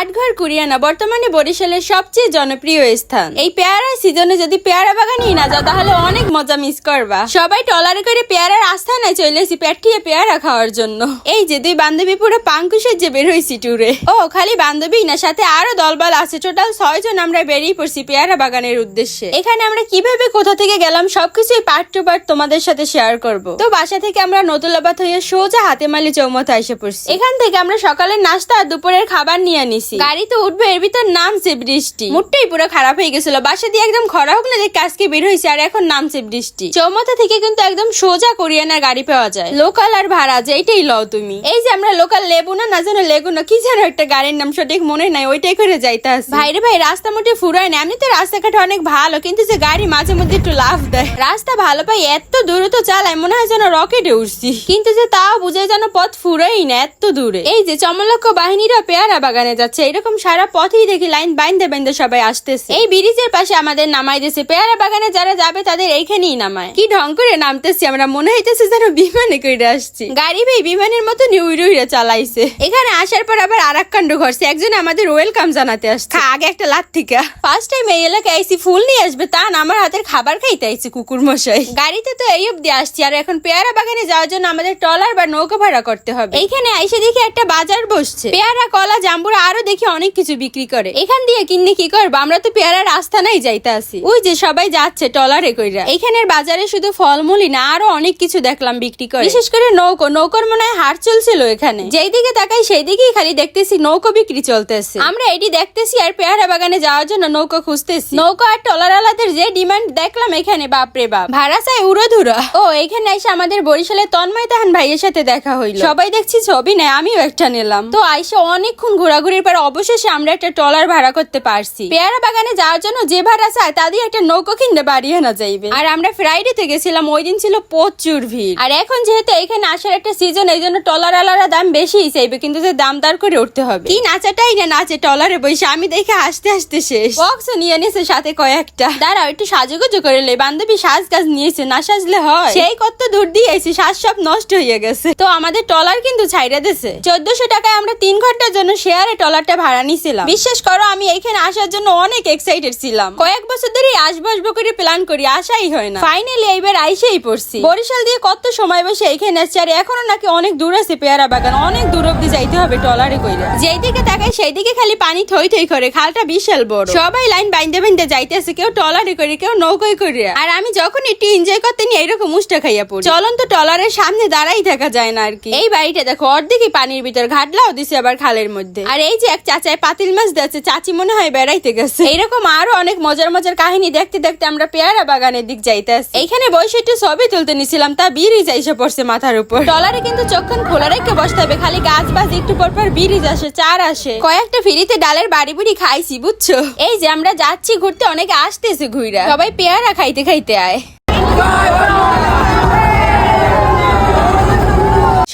আটঘর কুরিয়ানা বর্তমানে বরিশালের সবচেয়ে জনপ্রিয় স্থান। এই পেয়ারা সিজনে যদি পেয়ারা বাগানই না যাও, তাহলে অনেক মজা মিস করবা। সবাই টলারে করে পেয়ারার আস্থানায় চলে এসি পেটিয়ে পেয়ারা খাওয়ার জন্য। এই যে দুই বান্ধবী পুরো পাঙ্কুশের যে বের হয়েছি ট্যুরে ও, খালি বান্ধবী না, সাথে আরও দলবল আছে। টোটাল ছয় জন আমরা বেরিয়ে পড়ছি পেয়ারা বাগানের উদ্দেশ্যে। এখানে আমরা কীভাবে কোথা থেকে গেলাম, সবকিছুই পার্ট টু পার্ট তোমাদের সাথে শেয়ার করব। তো বাসা থেকে আমরা নতুলাবাদ হয়ে সোজা হাতেমালি চৌমথা এসে পড়ছি। এখান থেকে আমরা সকালের নাস্তা আর দুপুরের খাবার নিয়ে নিছি। গাড়িতে উঠবে, এর ভিতর নামছে বৃষ্টি। মুডটাই পুরো খারাপ হয়ে গেছিল। বাসা দিয়ে একদম খরা হোক না, দেখে আজকে বের হয়েছে আর এখন নামছে বৃষ্টি। চৌমথা থেকে কিন্তু একদম সোজা কোরিয়ানার গাড়ি পাওয়া যায়। লোকাল আর ভাড়া যেইটাই লও তুমি। এই যে আমরা লোকাল লেবু না না জানো লেগু না, কি যেন একটা গাড়ির নাম, সঠিক মনে নাই, ওইটাই করে যাইতে আসি ভাইরে ভাই, রাস্তা মোটে ফুরায় না, এমনিতে রাস্তাঘাট অনেক ভালো, কিন্তু যে গাড়ি মাঝে মধ্যে একটু লাভ দেয়। রাস্তা ভালো পাই, এত দূরে তো চালায়, মনে হয় যেন রকেটে উঠছি। কিন্তু যে তাও বুঝে যেন পথ ফুরাই না, এত দূরে। এই যে চমলক্ষ বাহিনীরা পেয়ারা বাগানে যাচ্ছে এরকম সারা পথেই দেখি লাইন বাইন্দে বাইন্দে সবাই আসতেছে। এই ব্রিজের পাশে আমাদের নামাই দিয়েছে। পেয়ারা বাগানে যারা যাবে তাদের এইখানেই নামায়। কি ঢং করে নামতেছি, আমরা মনে হইতেছে যেন বিমানে করে আসছি। গাড়ি ভাই বিমানের মতো উইরে উইরে চালাইছে। এখানে আসার পর আবার আর এক কাণ্ড ঘটছে। একজন আমাদের ওয়েলকাম জানাতে আসছে। আগে একটা লাত থেকে ফার্স্ট টাইম এই এলাকায় আইসি ফুল নিয়ে আসবে তা আমার হাতের খাবার খাইতে আইছে কুকুর মশাই। গাড়িতে তো এই অব্দি আসছি, আর এখন পেয়ারা বাগানে যাওয়ার জন্য আমাদের ট্রলার বা নৌকা ভাড়া করতে হবে। এইখানে আইসে দেখি একটা বাজার বসছে। পেয়ারা, কলা, জাম্বুরা আরও দেখি অনেক কিছু বিক্রি করে। এখান দিয়ে কিনলে কি করব? আমরা তো পেয়ারার আস্থানাই যাইতে আসি। ওই যে সবাই যাচ্ছে টলারে কইরা। এইখানের বাজারে শুধু ফলমূলই না, আরও অনেক কিছু দেখলাম বিক্রি করে। বিশেষ করে নৌকো। নৌকোর মনে হয় হাট চলছিল এখানে। যেই দিকে তাকাই সেই দিকেই খালি দেখতেছি নৌকো বিক্রি চলতেছে। আমরা এটি দেখতেছি আর পেয়ারা বাগানে যাওয়ার জন্য নৌকো খুঁজতেছি। নৌকো আর টলার আলাদের যে ডিমান্ড দেখলাম এখানে, বাপরে বাপ। ভাড়া চাই উড়ো উড়োধুরা। ও, এখানে এসে আমাদের বরিশালের তন্ময় তাহান ভাইয়ের সাথে দেখা হইল। সবাই দেখছি ছবি নেয়, আমিও একটা নিলাম। তো আইসে অনেকক্ষণ ঘোরাঘুরির পর অবশেষে আমরা একটা টলার ভাড়া করতে পারছি। পেয়ারা বাগানে যাওয়ার জন্য যে ভাড়া চায় তা দিয়ে একটা নৌকো কিনতে বাড়িয়ে না যাইবে। আর আমরা ফ্রাইডেতে গেছিলাম, ওই দিন ছিল প্রচুর ভিড়। আর এখন যেহেতু এখানে আসার একটা সিজন এই জন্য টলার আলারা দাম বেশি চাইবে, কিন্তু যে দাম দার করে উঠতে হবে। কি নাচাটাই না নাচে টলারে বসে, আমি দেখে হাসতে হাসতে শেষ। বক্স নিয়ে নিয়েছে সাথে কয়েকটা। দাঁড়াও, একটু সাজুগুজু করে লে বান্ধবী সাজ গাছ নিয়েছে, না সাজলে হয়। সেই কত দূর দিয়েছি, সাজ সব নষ্ট হয়ে গেছে। তো আমাদের টলার কিন্তু ছাইরা দিছে চোদ্দশো টাকায় আমরা তিন ঘণ্টার জন্য শেয়ারে টলারটা ভাড়া নিছিলাম। বিশ্বাস করো, আমি এইখানে আসার জন্য অনেক এক্সাইটেড ছিলাম। কয়েক বছর ধরে আসব আসব করে প্ল্যান করি আসাই হয় না। ফাইনালি এইবার আইসেই পড়ছি। বরিশাল দিয়ে কত সময় বসে এইখানে আসছে, আর এখনও নাকি অনেক দূর আছে পেয়ারা বাগান, অনেক দূর অব্দি যাইতে হবে টলারে কইরা। যেই দিকে তাকাই সেই দিকে খালি পানি থই থই করে, খালটা বিশাল বড়। সবাই লাইন বাইন্দে বাইন্দে যাইতেছে, কেউ টলারে করে, কেউ নৌকোয় করে। আর আমি যখন একটু এনজয় করতে নিয়ে এরকম উষ্টা খাইয়া পড়ি। চলন্ত টলারের সামনে দাঁড়াই থাকা যায় না আর কি। এই বাড়িটা দেখো, অর্ধেকই পানির ভিতর, ঘাটলাও দিছে আবার খালের মধ্যে। আর এই যে এক চাচায় পাতিল মাছ দিচ্ছে চাচি মনে হয় বেড়াইতে গেছে। এইরকম আরও অনেক মজার মজার কাহিনী দেখতে দেখতে আমরা পেয়ারা বাগানের দিক যাইতে আসি। এইখানে বসে একটু ছবি তুলতে নিছিলাম তা বিরিজ এসে পড়ছে মাথার উপর। টলারে কিন্তু চোখখান খোলা রেখে বসতে হবে খালি গাছ বাজ একটু পর পর বিরিজ আসে চার আসে। কয়েকটা ফিরিতে ডালের বাড়ি বুড়ি খাইছি বুঝছ? এই যে আমরা যাচ্ছি ঘুরতে অনেকে আসতেছে ঘুইরা। সবাই পেয়ারা খাইতে খাইতে আয়।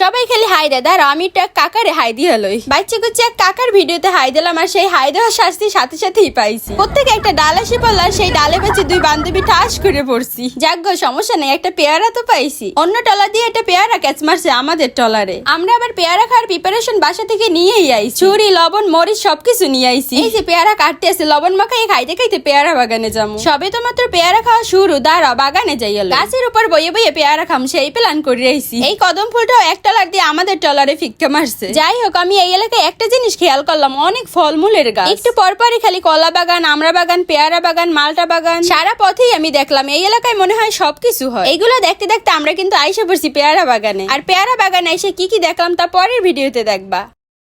সবাই খালি হাই দেয় দাঁড়া আমি একটা কাকারে হাই দিয়ে লই। বাচ্চা কুচ্চা এক কাকার ভিডিওতে হাই দিলাম আর সেই হাই দেওয়ার শাস্তি সাথে সাথেই পাইছি। প্রত্যেকে একটা ডাল এসে পড়ল আর সেই ডালে বেঁচে দুই বান্ধবী ঠাস করে পড়ছি। যাক গো, সমস্যা নেই একটা পেয়ারা তো পাইছি। অন্য টলা দিয়ে একটা পেয়ারা ক্যাচ মারছে আমাদের টলারে। আমরা আবার পেয়ারা খাওয়ার প্রিপারেশন বাসা থেকে নিয়েই আইছি। ছুরি লবণ মরিচ সবকিছু নিয়ে আইছি। এই যে পেয়ারা কাটতে আছে লবণ মাখাই খাইতে খাইতে পেয়ারা বাগানে যাব সবে তো মাত্র পেয়ারা খাওয়া শুরু দাঁড়া বাগানে যাইয়াল গাছের উপর বইয়ে বইয়ে পেয়ারা খাম সেই প্ল্যান করে আইছি। এই কদম ফুলটাও এক টলার দিয়ে আমাদের টলারে ফিক্কা মারছে। যাই হোক, আমি এই এলাকায় একটা জিনিস খেয়াল করলাম, অনেক ফলমূলের গাছ। একটু পরপরই খালি কলা বাগান, আমরা বাগান, পেয়ারা বাগান, মালটা বাগান। সারা পথেই আমি দেখলাম, এই এলাকায় মনে হয় সবকিছু হয়। এগুলো দেখতে দেখতে আমরা কিন্তু আইসে পড়ছি পেয়ারা বাগানে। আর পেয়ারা বাগানে এসে কি কি দেখলাম তা পরের ভিডিওতে দেখবা।